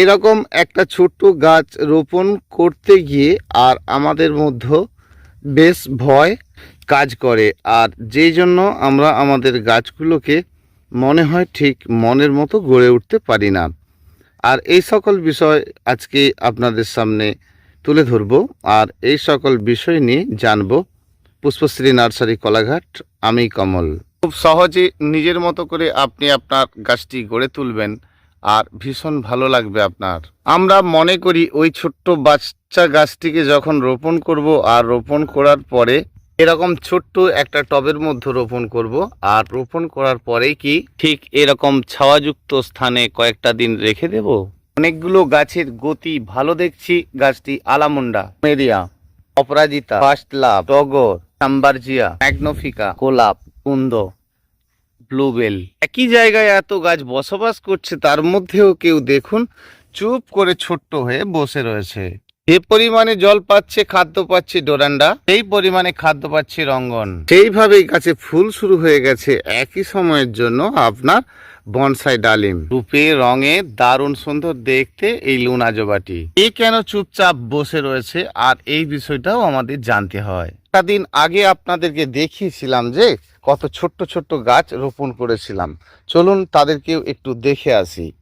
এরকম একটা ছোট্ট গাছ রোপণ করতে গিয়ে আর আমাদের মধ্যে বেশ ভয় কাজ করে। আর যেই জন্য আমরা আমাদের গাছগুলোকে মনে হয় ঠিক মনের মতো গড়ে উঠতে পারি না। আর এই সকল বিষয় আজকে আপনাদের সামনে তুলে ধরব। আর এই সকল বিষয় নিয়ে জানব পুষ্পশ্রী নার্সারি কলাঘাট। আমি কমল। খুব সহজে নিজের মতো করে আপনি আপনার গাছটি গড়ে তুলবেন। আর ভীষণ ভালো লাগবে আপনার। আমরা মনে করি ওই ছোট্ট বাচ্চা গাছটিকে যখন রোপণ করব আর রোপণ করার পরে এরকম ছোট্ট একটা টবের মধ্যে রোপণ করব আর রোপণ করার পরেই কি ঠিক এরকম ছাওয়াযুক্ত স্থানে কয়েকটা দিন রেখে দেব। অনেকগুলো গাছের গতি ভালো দেখছি, গাছটি আলামুন্ডা মেরিয়া অপরাজিতা ফাস্টলাভ টগর, সাম্বারজিয়া, ম্যাগনোফিকা, গোলাপ, কুন্দ। ব্লুবেল একই জায়গায় এত গাছ বসবাস করছে, তার মধ্যেও কেউ দেখুন, চুপ করে ছোট্ট হয়ে বসে রয়েছে। যে পরিমাণে জল পাচ্ছে, খাদ্য পাচ্ছে ডোরান্ডা, সেই পরিমাণে খাদ্য পাচ্ছে রঙ্গন। সেইভাবেই গাছে ফুল শুরু হয়ে গেছে। একই সময়ের জন্য আপনার বনসাই ডালিম। রূপে রঙে দারুণ সুন্দর দেখতে এই লুনা জবাটি। এ কেন চুপচাপ বসে রয়েছে? আর এই বিষয়টাও আমাদের জানতে হয়। দিন আগে আপনাদেরকে দেখিয়েছিলাম যে কত ছোট্ট ছোট্ট গাছ রোপণ করেছিলাম। চলুন তাদেরকেও একটু দেখে আসি।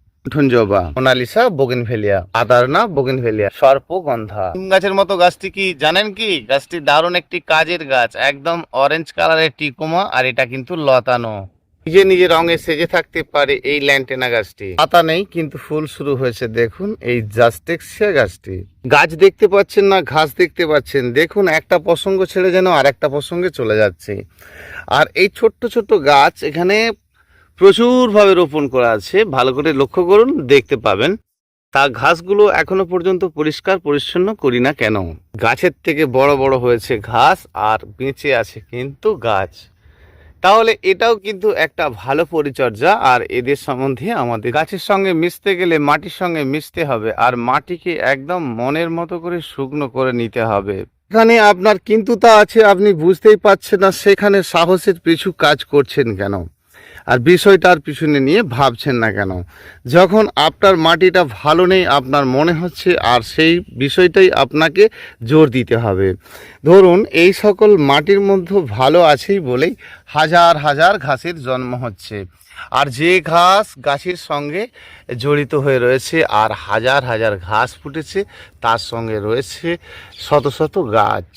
জবা। Mona Lisa bougainvillea. আদারনা বোগেনভেলিয়া। সর্পগন্ধা। গাছের মতো গাছটি কি জানেন কি? গাছটি দারুণ একটি কাজের গাছ একদম অরেঞ্জ কালারের টিকোমা আর এটা কিন্তু লতানো। নিজে নিজে রঙে সেজে থাকতে পারে এই ল্যান্টেনা গাছটি। পাতা নেই, কিন্তু ফুল শুরু হয়েছে, দেখুন এই জাস্টেক্সিয়া গাছটি। গাছ দেখতে পাচ্ছেন না, ঘাস দেখতে পাচ্ছেন। দেখুন, একটা প্রসঙ্গ ছেড়ে যেন আর একটা প্রসঙ্গে চলে যাচ্ছে। আর এই ছোট্ট ছোট্ট গাছ এখানে প্রচুরভাবে রোপণ করা আছে, ভালো করে লক্ষ্য করুন, দেখতে পাবেন। তা ঘাসগুলো এখনও পর্যন্ত পরিষ্কার, পরিচ্ছন্ন করি না কেন? গাছের থেকে বড় বড় হয়েছে ঘাস, আর বেঁচে আছে কিন্তু গাছ। তাহলে এটাও কিন্তু একটা ভালো পরিচর্যা, আর এদের সম্বন্ধে আমাদের গাছের সঙ্গে মিশতে গেলে মাটির সঙ্গে মিশতে হবে, আর মাটিকে একদম মনের মতো করে শুকনো করে নিতে হবে। এখানে আপনার কিন্তু তা আছে, আপনি বুঝতেই পারছেন না সেখানে সাহসের পিছু কাজ করছেন কেন। আর বিষয়টার পিছনে নিয়ে ভাবছেন না কেন? যখন আপনার মাটিটা ভালো নেই, আপনার মনে হচ্ছে আর সেই বিষয়টাই আপনাকে জোর দিতে হবে। ধরুন, এই সকল মাটির মধ্যে ভালো আছেই বলেই হাজার হাজার ঘাসের জন্ম হচ্ছে। আর যে ঘাস গাছের সঙ্গে জড়িত হয়ে রয়েছে আর হাজার হাজার ঘাস ফুটেছে, তার সঙ্গে রয়েছে শত শত গাছ।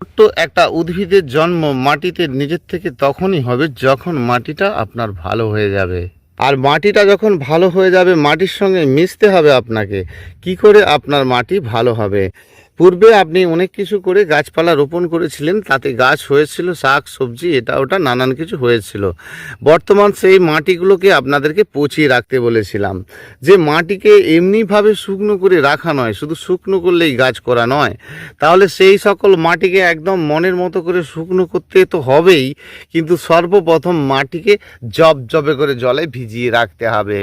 ছোট্ট একটা উদ্ভিদের জন্ম মাটিতে নিজের থেকে তখনই হবে যখন মাটিটা আপনার ভালো হয়ে যাবে। আর মাটিটা যখন ভালো হয়ে যাবে, মাটির সঙ্গে মিশতে হবে আপনাকে। কি করে আপনার মাটি ভালো হবে? পূর্বে আপনি অনেক কিছু করে গাছপালা রোপণ করেছিলেন, তাতে গাছ হয়েছিল, শাক, সবজি, এটা ওটা নানান কিছু হয়েছিল। বর্তমান সেই মাটিগুলোকে আপনাদেরকে পচিয়ে রাখতে বলেছিলাম। যে মাটিকে এমনিভাবে শুকনো করে রাখা নয়, শুধু শুকনো করলেই গাছ করা নয়, তাহলে সেই সকল মাটিকে একদম মনের মতো করে শুকনো করতে তো হবেই, কিন্তু সর্বপ্রথম মাটিকে জব জবে করে জলে ভিজিয়ে রাখতে হবে।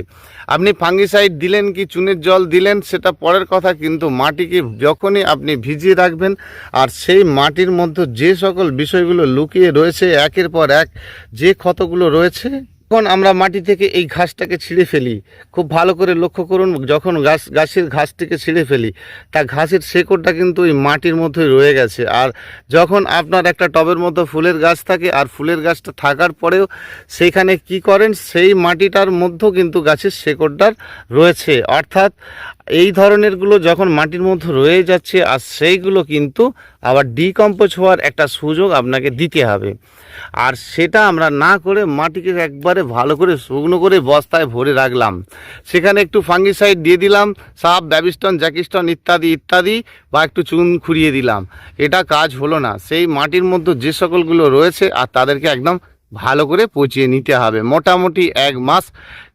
আপনি ফাঙ্গিসাইড দিলেন কি, চুনের জল দিলেন, সেটা পরের কথা, কিন্তু মাটিকে যখনই আপনি ভিজিয়ে রাখবেন। আর সেই মাটির মধ্যে যে সকল বিষয়গুলো লুকিয়ে রয়েছে, একের পর এক যে ক্ষতগুলো রয়েছে যখন আমরা মাটি থেকে এই ঘাসটাকে ছিঁড়ে ফেলি, খুব ভালো করে লক্ষ্য করুন, যখন গাছ, গাছের ঘাসটিকে ছিঁড়ে ফেলি, তা ঘাসের শেকড়টা কিন্তু ওই মাটির মধ্যে রয়ে গেছে। আর যখন আপনার একটা টবের মধ্যে ফুলের গাছ থাকে, আর ফুলের গাছটা থাকার পরেও সেইখানে কি করেন, সেই মাটিটার মধ্যেও কিন্তু গাছের শেকড়টার রয়েছে। অর্থাৎ এই ধরনেরগুলো যখন মাটির মধ্যে রয়ে যাচ্ছে, আর সেইগুলো কিন্তু আবার ডিকম্পোজ হওয়ার একটা সুযোগ আপনাকে দিতে হবে। আর সেটা আমরা না করে মাটিকে একবারে ভালো করে শুকনো করে বস্তায় ভরে রাখলাম। সেখানে একটু ফাঙ্গিসাইড দিয়ে দিলাম সাপ ব্যাবিস্টন, জ্যাকিস্টন ইত্যাদি ইত্যাদি, বা একটু চুন খুঁড়িয়ে দিলাম। এটা কাজ হলো না। সেই মাটির মধ্যে যে সকলগুলো রয়েছে আর তাদেরকে একদম ভালো করে পচিয়ে নিতে হবে। মোটামুটি এক মাস।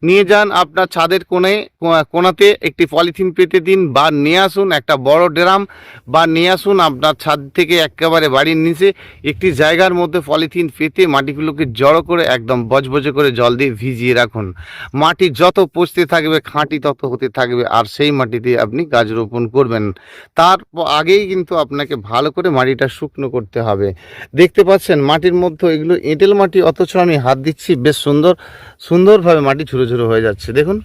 নিয়ে যান আপনার ছাদের কোণে কো- কোণাতে একটি পলিথিন পেতে দিন বা নিয়ে আসুন একটা বড় ড্রাম বা নিয়ে আসুন আপনার ছাদ থেকে একেবারে বাড়ির নিচে একটি জায়গার মধ্যে পলিথিন পেতে মাটিগুলোকে জড়ো করে একদম বজবজে করে জল দিয়ে ভিজিয়ে রাখুন। মাটি যত পচতে থাকবে, খাঁটি তত হতে থাকবে, আর সেই মাটিতে আপনি গাছ রোপণ করবেন। তার আগেই কিন্তু আপনাকে ভালো করে মাটিটা শুকনো করতে হবে। দেখতে পাচ্ছেন মাটির মধ্যে এগুলো এঁটেল মাটি অথচ আমি হাত দিচ্ছি, বেশ সুন্দর, সুন্দরভাবে মাটি ঝুরো ঝুরো হয়ে যাচ্ছে। দেখুন।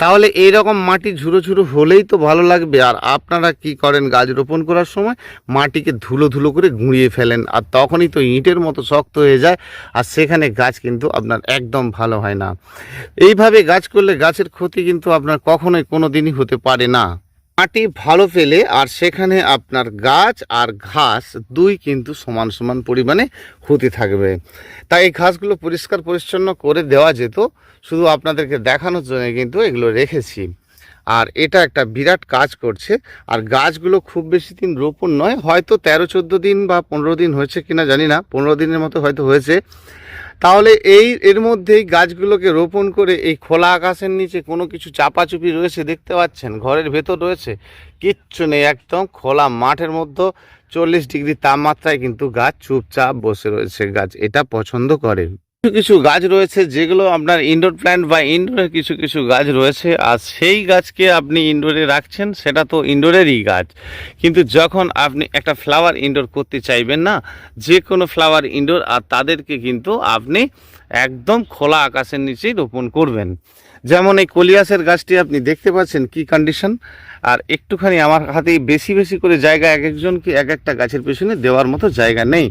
তাহলে এই রকম মাটি ঝুরো ঝুরো হলেই তো ভালো লাগবে। আর আপনারা কি করেন, গাছ রোপণ করার সময় মাটিকে ধুলো ধুলো করে গুঁড়িয়ে ফেলেন, আর তখনই তো ইঁটের মতো শক্ত হয়ে যায়, আর সেখানে গাছ কিন্তু আপনার একদম ভালো হয় না। এইভাবে গাছ করলে গাছের ক্ষতি কিন্তু আপনার কখনোই কোনো দিনই হতে পারে না। মাটি ভালো পেলে আর সেখানে আপনার গাছ আর ঘাস দুই কিন্তু সমান সমান পরিমাণে হতে থাকবে। তাই এই ঘাসগুলো পরিষ্কার পরিচ্ছন্ন করে দেওয়া যেত, শুধু আপনাদেরকে দেখানোর জন্য কিন্তু এগুলো রেখেছি। আর এটা একটা বিরাট কাজ করছে। আর গাছগুলো খুব বেশি দিন রোপণ নয়, হয়তো তেরো, চোদ্দ দিন বা পনেরো দিন হয়েছে কিনা জানি না, পনেরো দিনের মতো হয়তো হয়েছে। তাহলে এই, এর মধ্যেই গাছগুলোকে রোপণ করে এই খোলা আকাশের নিচে কোনো কিছু চাপাচুপি রয়েছে দেখতে পাচ্ছেন? ঘরের ভেতর রয়েছে। কিচ্ছু নেই, একদম খোলা মাঠের মধ্যে চল্লিশ ডিগ্রি তাপমাত্রায় কিন্তু গাছ চুপচাপ বসে রয়েছে। গাছ এটা পছন্দ করে। কিছু কিছু গাছ রয়েছে যেগুলো আপনার ইনডোর প্ল্যান্ট বা ইনডোরে কিছু কিছু গাছ রয়েছে, আর সেই গাছকে আপনি ইনডোরে রাখছেন, সেটা তো ইনডোরেরই গাছ। কিন্তু যখন আপনি একটা ফ্লাওয়ার ইনডোর করতে চাইবেন না যে কোনো ফ্লাওয়ার ইনডোর আর তাদেরকে কিন্তু আপনি একদম খোলা আকাশের নিচেই রোপণ করবেন। যেমন এই কলিয়াসের গাছটি আপনি দেখতে পাচ্ছেন কি কন্ডিশন আর একটুখানি আমার হাতে বেশি বেশি করে জায়গা এক একজনকে এক একটা গাছের পেছনে দেওয়ার মতো জায়গা নেই।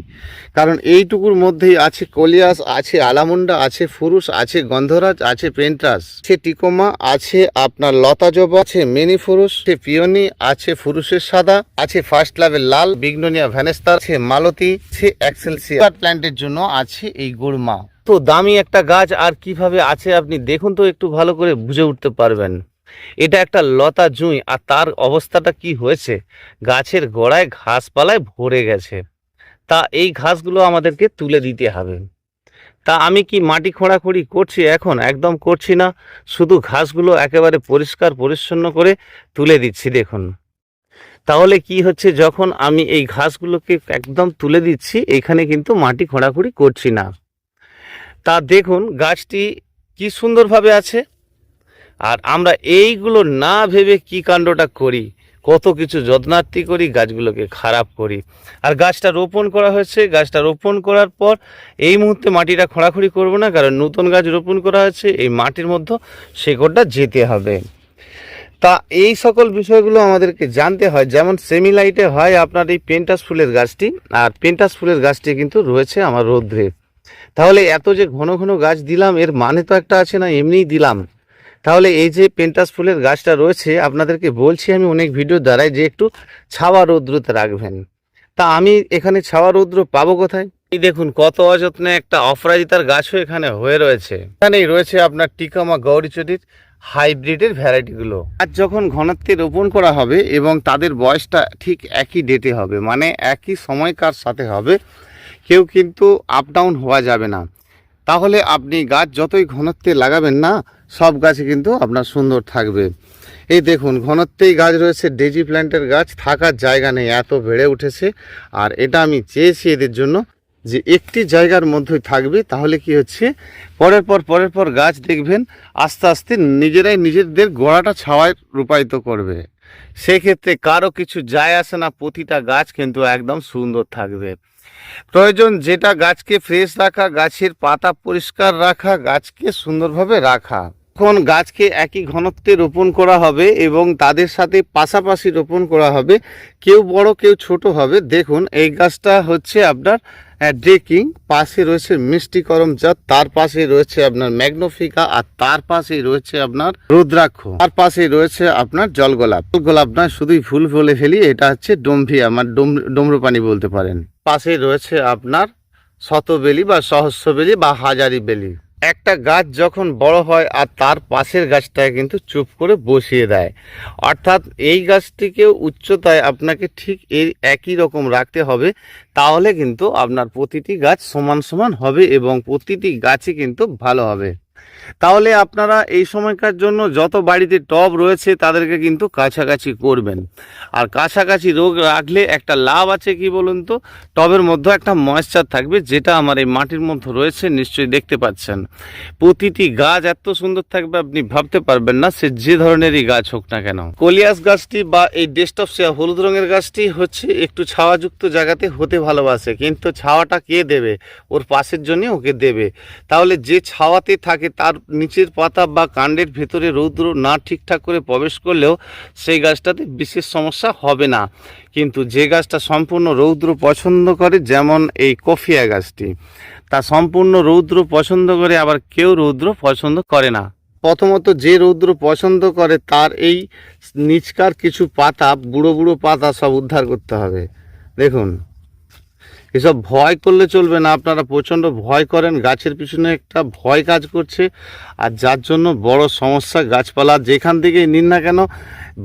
কারণ এইটুকুর মধ্যেই আছে কলিয়াস, আছে আলামুন্ডা, আছে ফুরুস আছে গন্ধরাজ, আছে পেন্ট্রাস, আছে টিকোমা, আছে আপনার লতা জবা আছে মিনি ফুরুস আছে পিওনি, আছে ফুরুসের সাদা, আছে ফার্স্ট লেভেল লাল বিগনোনিয়া ভ্যানেস্তার আছে মালতী, আছে এক্সেলসিয়ার প্ল্যান্টের জন্য আছে এই গুড়মা। দামি একটা গাছ আর কীভাবে আছে আপনি দেখুন তো, একটু ভালো করে বুঝে উঠতে পারবেন। এটা একটা লতা জুঁই, আর তার অবস্থাটা কি হয়েছে? গাছের গোড়ায় ঘাসপালায় ভরে গেছে। তা এই ঘাসগুলো আমাদেরকে তুলে দিতে হবে। তা আমি কি মাটি খোঁড়াখুড়ি করছি এখন? একদম করছি না। শুধু ঘাসগুলো একেবারে পরিষ্কার পরিচ্ছন্ন করে তুলে দিচ্ছি, দেখুন। তাহলে কি হচ্ছে, যখন আমি এই ঘাসগুলোকে একদম তুলে দিচ্ছি, এখানে কিন্তু মাটি খোঁড়াখুড়ি করছি না। তা দেখুন গাছটি কি সুন্দরভাবে আছে। আর আমরা এইগুলো না ভেবে কি কাণ্ডটা করি, কত কিছু যত্নার্থী করি, গাছগুলোকে খারাপ করি। আর গাছটা রোপণ করা হয়েছে, গাছটা রোপণ করার পর এই মুহূর্তে মাটিটা খোঁড়াখুড়ি করব না, কারণ নতুন গাছ রোপণ করা হয়েছে, এই মাটির মধ্যে শেকড়টা যেতে হবে। তা এই সকল বিষয়গুলো আমাদেরকে জানতে হয়, যেমন সেমিলাইটে হয় আপনার এই পেন্টাস ফুলের গাছটি, আর পেন্টাস ফুলের গাছটি কিন্তু রয়েছে আমার রৌদ্রে। তাহলে এত যে ঘন ঘন গাছ দিলাম, এর মানে তো একটা আছে না, এমনিই দিলাম। তাহলে এই যে পেন্টাস ফুলের গাছটা রয়েছে, আপনাদেরকে বলছি আমি অনেক ভিডিও দ্বারাই যে একটু ছাওয়া রৌদ্রতে রাখবেন। তা আমি এখানে ছাওয়া রৌদ্র পাবো কোথায়? এই দেখুন, কত অযত্নে একটা অপরাজিতার গাছও এখানে হয়ে রয়েছে। এখানেই রয়েছে আপনার টিকামা গৌরীচটির হাইব্রিডের ভ্যারাইটিগুলো। আর যখন ঘনত্বে রোপণ করা হবে এবং তাদের বয়সটা ঠিক একই ডেটে হবে মানে একই সময়কার সাথে হবে কেউ কিন্তু আপ ডাউন হওয়া যাবে না। তাহলে আপনি গাছ যতই ঘনত্বে লাগাবেন না, সব গাছে কিন্তু আপনার সুন্দর থাকবে। এই দেখুন, ঘনত্বেই গাছ রয়েছে ডেজি প্ল্যান্টের গাছ, থাকার জায়গা নেই, এত বেড়ে উঠেছে। আর এটা আমি চেয়েছি এদের জন্য যে একটি জায়গার মধ্যেই থাকবে, তাহলে কি হচ্ছে? পরের পর পরের পর গাছ দেখবেন, আস্তে আস্তে নিজেরাই নিজেদের গোড়াটা ছাওয়ায় রূপায়িত করবে। সেক্ষেত্রে কারও কিছু যায় আসে না, প্রতিটা গাছ কিন্তু একদম সুন্দর থাকবে। প্রয়োজন যেটা গাছকে ফ্রেশ রাখা, গাছের পাতা পরিষ্কার রাখা, গাছকে সুন্দরভাবে রাখা। এখন গাছকে একই ঘনত্বে রোপণ করা হবে এবং তাদের সাথে পাশাপাশি রোপণ করা হবে। কেউ বড়, কেউ ছোট হবে। দেখুন, এই গাছটা হচ্ছে আপনার ড্রেকিং পাশে রয়েছে মিষ্টি জাত, তার পাশে রয়েছে আপনার ম্যাগনোফিকা আর তার পাশেই রয়েছে আপনার রুদ্রাক্ষ। তার পাশে রয়েছে আপনার জলগোলাপ। জলগোলাপ নয়, শুধুই ফুল বলে ফেলি, এটা হচ্ছে ডোমভিয়া মানে ডমরুপানি বলতে পারেন। পাশে রয়েছে আপনার শতবেলি বা সহস্রবেলি বা হাজারি বেলি একটা গাছ যখন বড় হয় আর তার পাশের গাছটাকে কিন্তু চুপ করে বসিয়ে দেয়। অর্থাৎ এই গাছটিকেও উচ্চতায় আপনাকে ঠিক এই একই রকম রাখতে হবে, তাহলে কিন্তু আপনার প্রতিটি গাছ সমান সমান হবে এবং প্রতিটি গাছই কিন্তু ভালো হবে। তাহলে আপনারা এই সময়কার জন্য যত বাড়িতে টব রয়েছে তাদেরকে কিন্তু কাছাকাছি করবেন। আর কাছাকাছি রোগ রাখলে একটা লাভ আছে কি বলুন তো? টবের মধ্যে একটা ময়েশ্চার থাকবে যেটা আমার এই মাটির মধ্যে রয়েছে, নিশ্চয়ই দেখতে পাচ্ছেন। প্রতিটি গাছ এত সুন্দর থাকবে আপনি ভাবতে পারবেন না, সে যে ধরনেরই গাছ হোক না কেন। কলিয়াস গাছটি বা এই ডেস্টপ শেয়া হলুদ রঙের গাছটি হচ্ছে একটু ছাওয়াযুক্ত জায়গাতে হতে ভালোবাসে, কিন্তু ছাওয়াটা কে দেবে? ওর পাশের জন্য ওকে দেবে। তাহলে যে ছাওয়াতে থাকে তার তার নিচের পাতা বা কাণ্ডের ভেতরে রৌদ্র না ঠিকঠাক করে প্রবেশ করলেও সেই গাছটাতে বিশেষ সমস্যা হবে না। কিন্তু যে গাছটা সম্পূর্ণ রৌদ্র পছন্দ করে, যেমন এই কফিয়া গাছটি, তা সম্পূর্ণ রৌদ্র পছন্দ করে, আবার কেউ রৌদ্র পছন্দ করে না। প্রথমত যে রৌদ্র পছন্দ করে, তার এই নিচকার কিছু পাতা, বুড়ো বুড়ো পাতা সব উদ্ধার করতে হবে। দেখুন এসব ভয় করলে চলবে না, আপনারা প্রচণ্ড ভয় করেন, গাছের পিছনে একটা ভয় কাজ করছে, আর যার জন্য বড় সমস্যা গাছপালা, যেখান থেকেই নিন না কেন,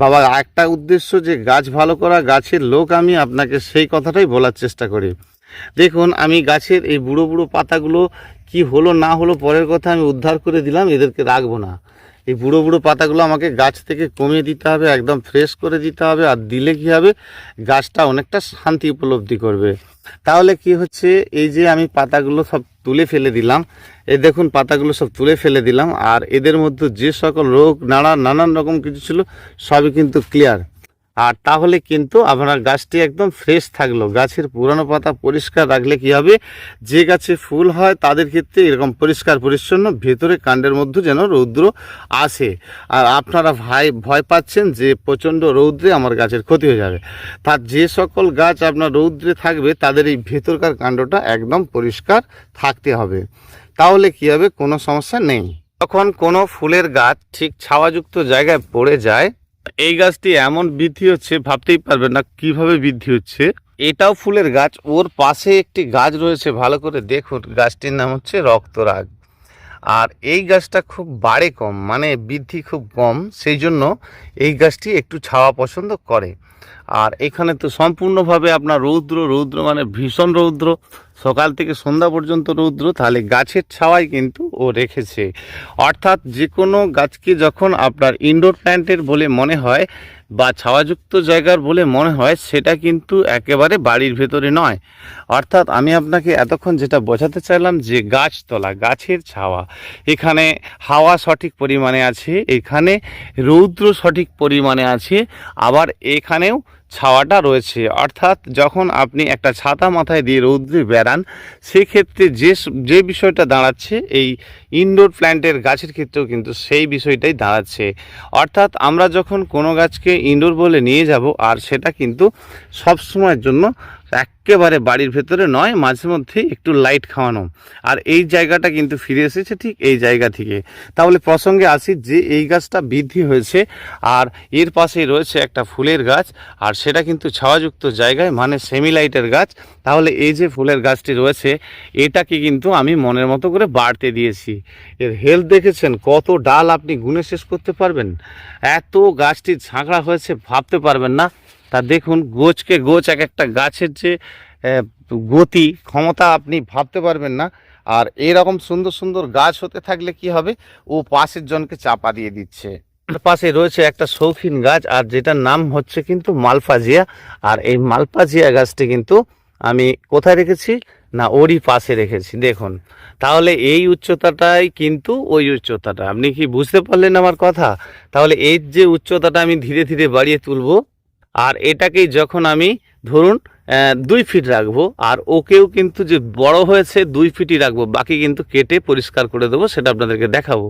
বাবা, একটা উদ্দেশ্য যে গাছ ভালো করা, গাছের লোক আমি, আপনাকে সেই কথাটাই বলার চেষ্টা করি। দেখুন, আমি গাছের এই বুড়ো বুড়ো পাতাগুলো কি হলো না হলো পরের কথা আমি উদ্ধার করে দিলাম, এদেরকে রাখব না। এই বুড়ো বুড়ো পাতাগুলো আমাকে গাছ থেকে কমিয়ে দিতে হবে, একদম ফ্রেশ করে দিতে হবে আর দিলে কী হবে? গাছটা অনেকটা শান্তি উপলব্ধি করবে। তাহলে কি হচ্ছে? এই যে আমি পাতাগুলো সব তুলে ফেলে দিলাম এ দেখুন পাতাগুলো সব তুলে ফেলে দিলাম আর এদের মধ্যে যে সকল রোগ, নানা, নানান রকম কিছু ছিল, সবই কিন্তু ক্লিয়ার আর তাহলে কিন্তু আপনার গাছটি একদম ফ্রেশ থাকল। গাছের পুরানো পাতা পরিষ্কার রাখলে কি হবে? যে গাছে ফুল হয় তাদের ক্ষেত্রে এরকম পরিষ্কার পরিচ্ছন্ন ভেতরে কাণ্ডের মধ্যে যেন রৌদ্র আসে। আর আপনারা ভাই, ভয় পাচ্ছেন যে প্রচণ্ড রৌদ্রে আমার গাছের ক্ষতি হয়ে যাবে। তার যে সকল গাছ আপনার রৌদ্রে থাকবে তাদের এই ভেতরকার কাণ্ডটা একদম পরিষ্কার থাকতে হবে। তাহলে কি হবে? কোনো সমস্যা নেই। তখন কোনো ফুলের গাছ ঠিক ছাওয়াযুক্ত জায়গায় পড়ে যায় এই গাছটি এমন বৃদ্ধি হচ্ছে, ভাবতেই পারবেন না কীভাবে বৃদ্ধি হচ্ছে। এটাও ফুলের গাছ, ওর পাশে একটি গাছ রয়েছে, ভালো করে দেখুন, গাছটির নাম হচ্ছে রক্তরাগ। আর এই গাছটা খুব বাড়ে কম মানে বৃদ্ধি খুব কম, সেই জন্য এই গাছটি একটু ছাওয়া পছন্দ করে। আর এখানে তো সম্পূর্ণভাবে আপনার রৌদ্র রৌদ্র মানে ভীষণ রৌদ্র সকাল থেকে সন্ধ্যা পর্যন্ত রৌদ্র, তাহলে গাছের ছাওয়াই কিন্তু ও রেখেছে। অর্থাৎ যে কোনো গাছকে যখন আপনার ইনডোর প্ল্যান্টের বলে মনে হয় বা ছাওয়াযুক্ত জায়গার বলে মনে হয়, সেটা কিন্তু একেবারে বাড়ির ভেতরে নয়। অর্থাৎ আমি আপনাকে এতক্ষণ যেটা বোঝাতে চাইলাম যে গাছতলা, গাছের ছাওয়া, এখানে হাওয়া সঠিক পরিমাণে আছে, এখানে রৌদ্র সঠিক পরিমাণে আছে, আবার এখানেও ছাওয়াটা রয়েছে। অর্থাৎ যখন আপনি একটা ছাতা মাথায় দিয়ে রৌদ্রে বেড়ান, সেক্ষেত্রে যে যে বিষয়টা দাঁড়াচ্ছে, এই ইনডোর প্ল্যান্টের গাছের ক্ষেত্রেও কিন্তু সেই বিষয়টাই দাঁড়াচ্ছে। অর্থাৎ আমরা যখন কোনো গাছকে ইনডোর বলে নিয়ে যাব, আর সেটা কিন্তু সব সময়ের জন্য একেবারে বাড়ির ভেতরে নয়, মাঝে মধ্যে একটু লাইট খাওয়ানো। আর এই জায়গাটা কিন্তু ফিরে এসেছে ঠিক এই জায়গা থেকে। তাহলে প্রসঙ্গে আসি যে এই গাছটা বৃদ্ধি হয়েছে, আর এর পাশেই রয়েছে একটা ফুলের গাছ, আর সেটা কিন্তু ছাওয়াযুক্ত জায়গায় মানে সেমি লাইটের গাছ। তাহলে এই যে ফুলের গাছটি রয়েছে, এটাকে কিন্তু আমি মনের মতো করে বাড়তে দিয়েছি। এর হেলথ দেখেছেন, কত ডাল আপনি গুনে শেষ করতে পারবেন? এত গাছটি ঝাঁকড়া হয়েছে, ভাবতে পারবেন না। তা দেখুন, গোছকে গোছ এক একটা গাছের যে গতি, ক্ষমতা আপনি ভাবতে পারবেন না। আর এরকম সুন্দর সুন্দর গাছ হতে থাকলে কি হবে? ও পাশের জনকে চাপা দিয়ে দিচ্ছে। পাশে রয়েছে একটা শৌখিন গাছ, আর যেটার নাম হচ্ছে কিন্তু মালফাজিয়া। আর এই মালফাজিয়া গাছটি কিন্তু আমি কোথায় রেখেছি? না, ওরই পাশে রেখেছি, দেখুন। তাহলে এই উচ্চতাটাই কিন্তু ওই উচ্চতাটা। আপনি কি বুঝতে পারলেন আমার কথা? তাহলে এই যে উচ্চতাটা আমি ধীরে ধীরে বাড়িয়ে তুলব, আর এটাকেই যখন আমি, ধরুন দুই ফিট রাখব, আর ওকেও কিন্তু যে বড় হয়েছে দুই ফিটই রাখব, বাকি কিন্তু কেটে পরিষ্কার করে দেবো, সেটা আপনাদেরকে দেখাবো।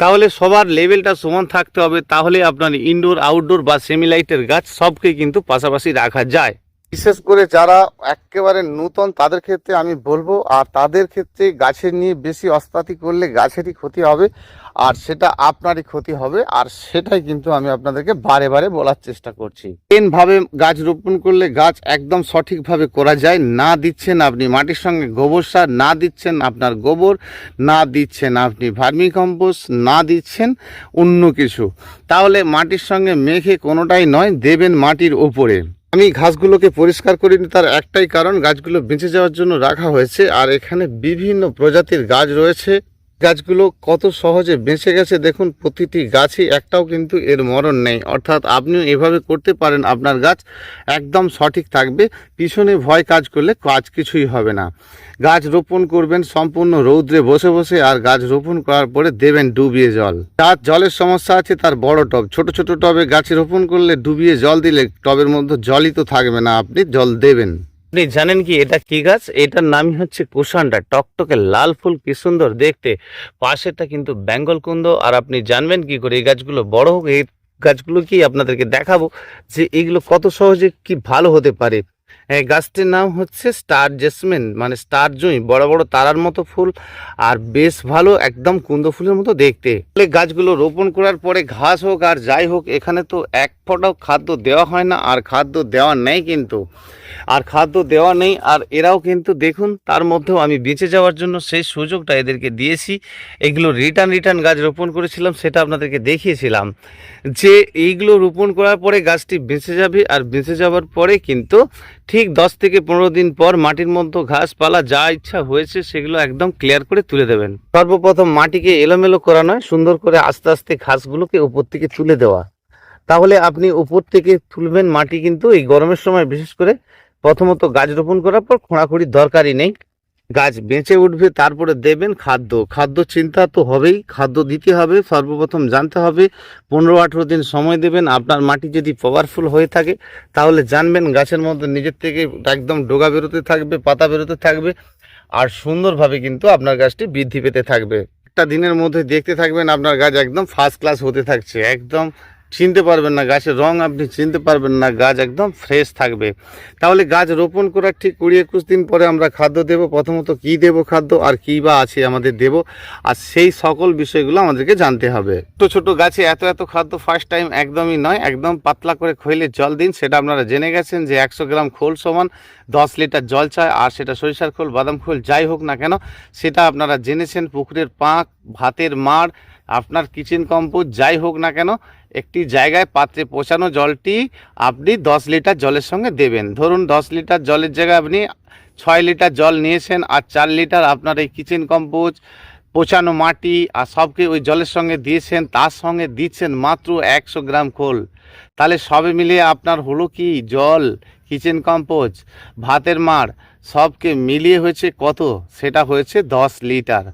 তাহলে সবার লেভেলটা সমান থাকতে হবে, তাহলে আপনার ইনডোর আউটডোর বা সেমিলাইটের গাছ সবকে কিন্তু পাশাপাশি রাখা যায়। বিশেষ করে যারা একেবারে নূতন, তাদের ক্ষেত্রে আমি বলব, আর তাদের ক্ষেত্রে গাছের নিয়ে বেশি অস্তাতি করলে গাছেরই ক্ষতি হবে, আর সেটা আপনারই ক্ষতি হবে, আর সেটাই কিন্তু আমি আপনাদেরকে বারে বারে বলার চেষ্টা করছি। ভাবে গাছ রোপণ করলে গাছ একদম সঠিকভাবে করা যায়, না দিচ্ছেন আপনি মাটির সঙ্গে গোবর সার, না দিচ্ছেন আপনার গোবর, না দিচ্ছেন আপনি ভার্মি কম্পোস্ট না দিচ্ছেন অন্য কিছু। তাহলে মাটির সঙ্গে মেখে কোনোটাই নয়, দেবেন মাটির ওপরে আমি ঘাসগুলোকে পরিষ্কার করিনি, তার একটাই কারণ, গাছগুলো বেঁচে যাওয়ার জন্য রাখা হয়েছে, আর এখানে বিভিন্ন প্রজাতির গাছ রয়েছে। গাছগুলো কত সহজে বেঁচে গেছে দেখুন, প্রতিটি গাছই একটাও কিন্তু এর মরণ নেই। অর্থাৎ আপনিও এভাবে করতে পারেন, আপনার গাছ একদম সঠিক থাকবে। পিছনে ভয় কাজ করলে কাজ কিছুই হবে না। গাছ রোপণ করবেন, সম্পূর্ণ রৌদ্রে বসে বসে, আর গাছ রোপণ করার পরে দেবেন ডুবিয়ে জল। যার জলের সমস্যা আছে, তার বড় টব। ছোট ছোট টবে গাছ রোপণ করলে ডুবিয়ে জল দিলে টবের মধ্যে জলই তো থাকবে না, আপনি জল দেবেন। আপনি জানেন কি, এটা কি গাছ? এটার নামই হচ্ছে কুষানটা টকটকে লাল ফুল, কি সুন্দর দেখতে। পাশেরটা কিন্তু বেঙ্গল কুন্দ আর আপনি জানবেন কি করে, এই গাছগুলো বড় হোক, এই গাছগুলো কি আপনাদেরকে দেখাবো যে এগুলো কত সহজে কি ভালো হতে পারে। গাছটির নাম হচ্ছে স্টার জেসমিন মানে স্টার জুঁই, বড় বড় তারার মতো ফুল আর বেশ ভালো একদম কুন্দ ফুলের মতো দেখতে। গাছগুলো রোপণ করার পরে ঘাস হোক আর যাই হোক, এখানে তো এক ফোঁটাও খাদ্য দেওয়া হয় না আর খাদ্য দেওয়া নেই কিন্তু। আর খাদ্য দেওয়া নেই আর এরাও কিন্তু দেখুন, তার মধ্যেও আমি বেঁচে যাওয়ার জন্য সেই সুযোগটা এদেরকে দিয়েছি। এগুলো রিটার্ন রিটার্ন গাছ রোপণ করেছিলাম, সেটা আপনাদেরকে দেখিয়েছিলাম। যে এইগুলো রোপণ করার পরে গাছটি বেঁচে যাবে আর বেঁচে যাওয়ার পরে কিন্তু ঠিক দশ থেকে পনেরো দিন পর মাটির মধ্যে ঘাসপালা যা ইচ্ছা হয়েছে সেগুলো একদম ক্লিয়ার করে তুলে দেবেন। সর্বপ্রথম মাটিকে এলোমেলো করা নয়, সুন্দর করে আস্তে আস্তে ঘাসগুলোকে উপর থেকে তুলে দেওয়া। তাহলে আপনি উপর থেকে তুলবেন মাটি কিন্তু এই গরমের সময়, বিশেষ করে প্রথমত গাছ রোপণ করার পর খোঁড়াখুড়ির দরকারই নেই। গাছ বেঁচে উঠবে, তারপরে দেবেন খাদ্য। খাদ্য চিন্তা তো হবেই, খাদ্য দিতে হবে, সর্বপ্রথম জানতে হবে, পনেরো আঠেরো দিন সময় দেবেন, আপনার মাটি যদি পাওয়ারফুল হয়ে থাকে, তাহলে জানবেন গাছের মধ্যে নিজের থেকে একদম ডোগা বেরোতে থাকবে, পাতা বেরোতে থাকবে, আর সুন্দরভাবে কিন্তু আপনার গাছটি বৃদ্ধি পেতে থাকবে। একটা দিনের মধ্যে দেখতে থাকবেন আপনার গাছ একদম ফার্স্ট ক্লাস হতে থাকছে, একদম চিনতে পারবেন না, গাছের রং আপনি চিনতে পারবেন না, গাছ একদম ফ্রেশ থাকবে। তাহলে গাছ রোপণ করার ঠিক কুড়ি একুশ দিন পরে আমরা খাদ্য দেব, প্রথমত কি দেব খাদ্য আর কী বা আছে আমাদের দেব, আর সেই সকল বিষয়গুলো আমাদেরকে জানতে হবে। ছোট ছোটো গাছে এত এত খাদ্য ফার্স্ট টাইম একদমই নয়, একদম পাতলা করে খৈলে জল দিন, সেটা আপনারা জেনে গেছেন যে একশো গ্রাম খোল সমান দশ লিটার জল চায়, আর সেটা সরিষার খোল, বাদাম খোল, যাই হোক না কেন, সেটা আপনারা জেনেছেন পুকুরের পাঁক, ভাতের মাড়, আপনার কিচেন কম্পোজ যাই হোক না কেন একটি জায়গায় পাত্রে পৌঁছানো জলটি আপনি দশ লিটার জলের সঙ্গে দেবেন। ধরুন দশ লিটার জলের জায়গায় আপনি ছয় লিটার জল নিয়েছেন আর চার লিটার আপনার এই কিচেন কম্পোস্ট পচানো মাটি আর সবকে ওই জলের সঙ্গে দিয়েছেন, তার সঙ্গে দিচ্ছেন মাত্র একশো গ্রাম খোল। তাহলে সবে মিলিয়ে আপনার হলো কি? জল কিচেন কম্পোজ ভাতের মাড়। সবকে মিলিয়ে হয়েছে কত? সেটা হয়েছে দশ লিটার।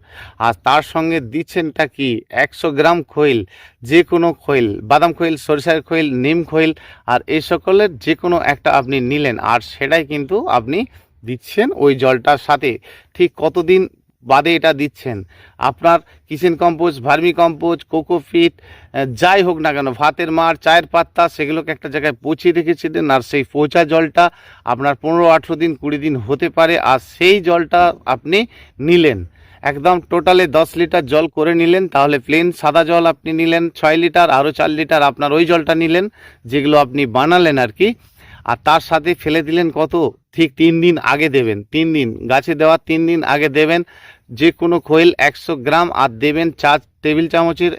আর তার সঙ্গে দিচ্ছেনটা কি? একশো গ্রাম খৈল যে কোনো খৈল, বাদাম খৈল, সরিষার খৈল, নিম খৈল, আর এই সকলের যে কোনো একটা আপনি নিলেন। আর সেটাই কিন্তু আপনি দিচ্ছেন ওই জলটার সাথে। ঠিক কতদিন বাদে এটা দিচ্ছেন। আপনার kitchen compost vermicompost cocopeat যাই হোক না কেন, ভাতের মার, চায়ের পাত্তা, সেগুলোকে একটা জায়গায় পচিয়ে রেখেছিলেন। আর সেই পচা জলটা আপনার পনেরো আঠেরো দিন, কুড়ি দিন হতে পারে, আর সেই জলটা আপনি নিলেন। একদম টোটালে দশ লিটার জল করে নিলেন, তাহলে প্লেন সাদা জল আপনি নিলেন, ছয় লিটার, আরও চার লিটার আপনার ওই জলটা নিলেন, যেগুলো আপনি বানালেন আর কি। আর তার সাথে ফেলে দিলেন কত? ঠিক তিন দিন আগে দেবেন, তিন দিন, গাছে দেওয়ার তিন দিন আগে দেবেন যে কোনো খৈল একশো গ্রাম আর দেবেন চা, টেবিল চামচের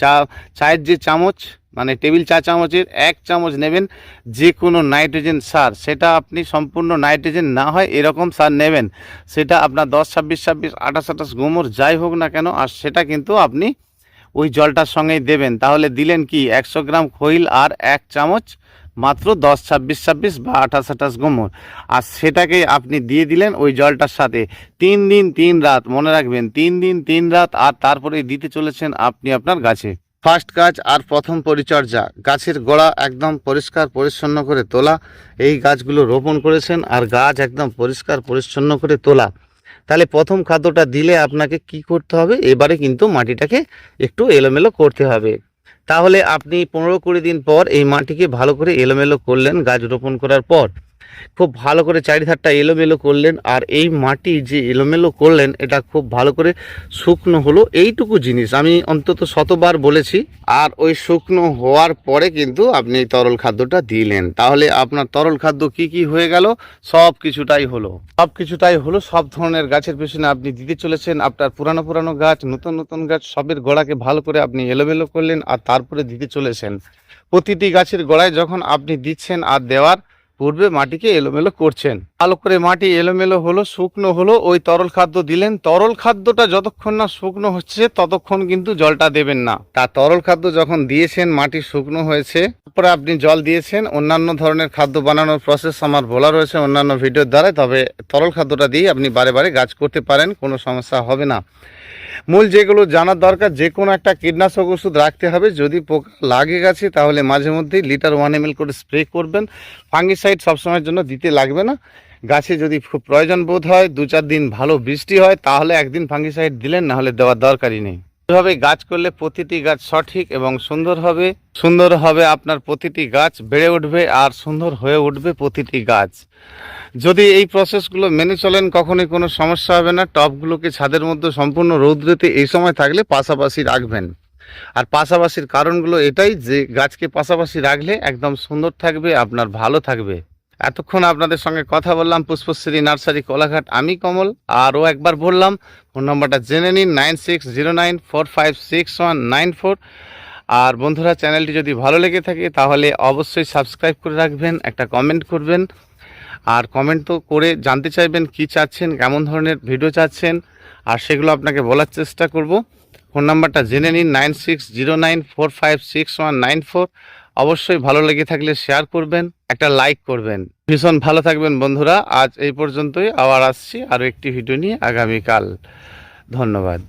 চা, চায়ের যে চামচ মানে টেবিল চা চামচের এক চামচ নেবেন যে কোনো নাইট্রোজেন সার, সেটা আপনি সম্পূর্ণ নাইট্রোজেন না হয় এরকম সার নেবেন। সেটা আপনার দশ ছাব্বিশ ছাব্বিশ আঠাশ আঠাশ গোমর যাই হোক না কেন, আর সেটা কিন্তু আপনি ওই জলটার সঙ্গেই দেবেন। তাহলে দিলেন কি, একশো গ্রাম খৈল আর এক চামচ মাত্র দশ ছাব্বিশ ছাব্বিশ বা আঠাশ আঠাশ গোমর। আর সেটাকে আপনি দিয়ে দিলেন ওই জলটার সাথে। তিন দিন তিন রাত, মনে রাখবেন, তিন দিন তিন রাত আর তারপরে দিতে চলেছেন আপনি আপনার গাছে। ফার্স্ট কাজ আর প্রথম পরিচর্যা, গাছের গোড়া একদম পরিষ্কার পরিচ্ছন্ন করে তোলা। এই গাছগুলো রোপণ করেছেন আর গাছ একদম পরিষ্কার পরিচ্ছন্ন করে তোলা। তাহলে প্রথম খাদ্যটা দিলে আপনাকে কি করতে হবে? এবারে কিন্তু মাটিটাকে একটু এলোমেলো করতে হবে। তাহলে আপনি পনেরো কুড়ি দিন পর এই মাটিকে ভালো করে এলোমেলো করলেন, গাছ রোপণ করার পর। খুব ভালো করে চারিধারটা এলোমেলো করলেন আর এই মাটি যে এলোমেলো করলেন, এটা খুব ভালো করে শুকনো হলো। এইটুকু জিনিস আমি অন্তত শতবার বলেছি, আর ওই শুকনো হওয়ার পরে কিন্তু আপনি এই তরল খাদ্যটা দিলেন। তাহলে আপনার তরল খাদ্য কি কি হয়ে গেল? সব কিছুটাই হলো। সব কিছুটাই হলো, সব ধরনের গাছের পেছনে আপনি দিতে চলেছেন, আপনার পুরানো পুরানো গাছ, নতুন নতুন গাছ, সবের গোড়াকে ভালো করে আপনি এলোমেলো করলেন আর তারপরে দিতে চলেছেন। প্রতিটি গাছের গোড়ায় যখন আপনি দিচ্ছেন আর দেওয়ার পূর্বে মাটিকে এলোমেলো করছেন। ভালো করে মাটি এলোমেলো হলো, শুকনো হলো, ওই তরল খাদ্য দিলেন। তরল খাদ্যটা যতক্ষণ না শুকনো হচ্ছে, ততক্ষণ কিন্তু জলটা দেবেন না। তা তরল খাদ্য যখন দিয়েছেন, মাটি শুকনো হয়েছে, তারপরে আপনি জল দিয়েছেন, অন্যান্য ধরনের খাদ্য বানানোর প্রসেস আমার বলা রয়েছে অন্যান্য ভিডিওর দ্বারা তবে তরল খাদ্যটা দিয়ে আপনি বারে বারে গাছ করতে পারেন, কোনো সমস্যা হবে না। মূল যেগুলো জানার দরকার, যে কোনো একটা কীটনাশক ওষুধ রাখতে হবে। যদি পোকা লাগে গেছে, তাহলে মাঝে মধ্যেই লিটার ওয়ান এম করে স্প্রে করবেন। ফাঙ্গিসাইড সবসময়ের জন্য দিতে লাগবে না। গাছে যদি খুব প্রয়োজন বোধ হয়, দু চার দিন ভালো বৃষ্টি হয়, তাহলে একদিন ফাঙ্গিসাইড দিলেন নাহলে দেওয়ার দরকারই নেই। এভাবে গাছ করলে প্রতিটি গাছ সঠিক এবং সুন্দর হবে। সুন্দর হবে আপনার প্রতিটি গাছ, বেড়ে উঠবে আর সুন্দর হয়ে উঠবে প্রতিটি গাছ। যদি এই প্রসেসগুলো মেনে চলেন, কখনোই কোনো সমস্যা হবে না। টবগুলোকে ছাদের মধ্যে সম্পূর্ণ রৌদ্রেতে এই সময় থাকলে পাশাপাশি রাখবেন। আর পাশাপাশির কারণগুলো এটাই যে, গাছকে পাশাপাশি রাখলে একদম সুন্দর থাকবে, আপনার ভালো থাকবে। এতক্ষণ আপনাদের সঙ্গে কথা বললাম, পুষ্পশ্রী নার্সারি, কোলাঘাট, আমি কমল, আরও একবার বললাম, ফোন নাম্বারটা জেনে নিন, nine six zero nine four five six one nine four. আর বন্ধুরা, চ্যানেলটি যদি ভালো লেগে থাকে, তাহলে অবশ্যই সাবস্ক্রাইব করে রাখবেন, একটা কমেন্ট করবেন। আর কমেন্ট তো করে জানতে চাইবেন, কি চাচ্ছেন, কেমন ধরনের ভিডিও চাচ্ছেন, আর সেগুলো আপনাকে বলার চেষ্টা করব। ফোন নাম্বারটা জেনে নিন, nine six zero nine four five six one nine four. অবশ্যই ভালো লেগে থাকলে শেয়ার করবেন, একটা লাইক করবেন। ভীষণ ভালো থাকবেন বন্ধুরা, আজ এই পর্যন্তই, আবার আসছি আরও একটি ভিডিও নিয়ে আগামীকাল। ধন্যবাদ।